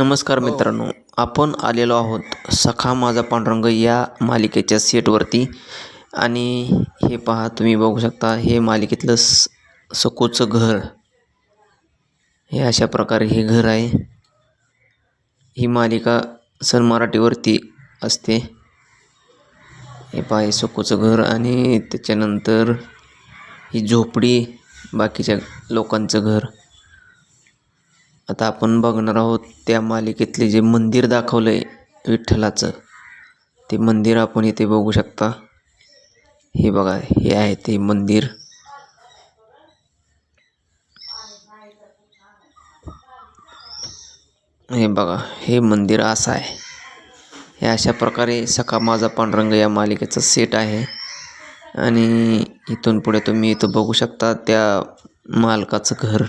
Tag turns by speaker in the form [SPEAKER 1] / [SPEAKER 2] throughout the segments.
[SPEAKER 1] नमस्कार मित्रांनो आपण आलेलो आहोत सखा माझा पांडुरंग या मालिकेच्या सेटवरती. आणि हे पहा तुम्ही बघू शकता हे मालिकेतलं स सकूचं घर. हे अशा प्रकारे हे घर आहे. ही मालिका सन मराठीवरती असते. हे पहा हे सकूचं घर आणि त्याच्यानंतर ही झोपडी बाकीच्या लोकांचं घर. आता आपण बघणार आहोत त्या मालिकेतले जे मंदिर दाखवलं आहे विठ्ठलाचं ते मंदिर आपण इथे बघू शकता. हे बघा हे आहे ते मंदिर. हे बघा हे मंदिर असं आहे. हे अशा प्रकारे सखा माझा पांडुरंग या मालिकेचं सेट आहे. आणि इथून पुढे तुम्ही इथं बघू शकता त्या मालकाचं घर.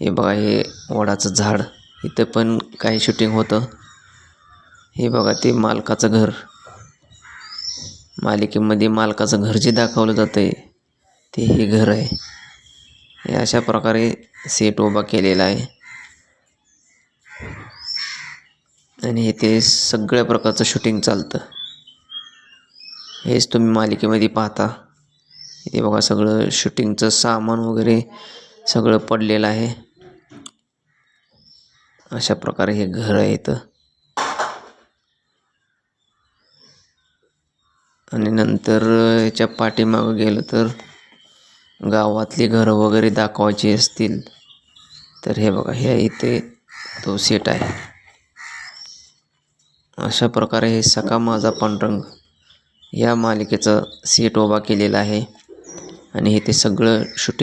[SPEAKER 1] हे बघा हे वडाचं झाड. इथं पण काही शूटिंग होतं. हे बघा ते मालकाचं घर. मालिकेमध्ये मालकाचं घर जे दाखवलं जातं आहे ते हे घर आहे. हे अशा प्रकारे सेट उभा केलेला आहे. आणि इथे सगळ्या प्रकारचं शूटिंग चालतं. हेच तुम्ही मालिकेमध्ये पाहता. इथे बघा सगळं शूटिंगचं सामान वगैरे सगळं पडलेलं आहे. अशा प्रकारे हे घर आहे इथं. आणि नंतर याच्या पाठीमागं गेलं तर गावातली घरं वगैरे दाखवायची असतील तर हे बघा हे इथे तो सेट आहे. अशा प्रकारे हे सखा माझा पांडुरंग या मालिकेचं सेट उभा केलेला आहे. आणि हे ते सगळं शूटिंग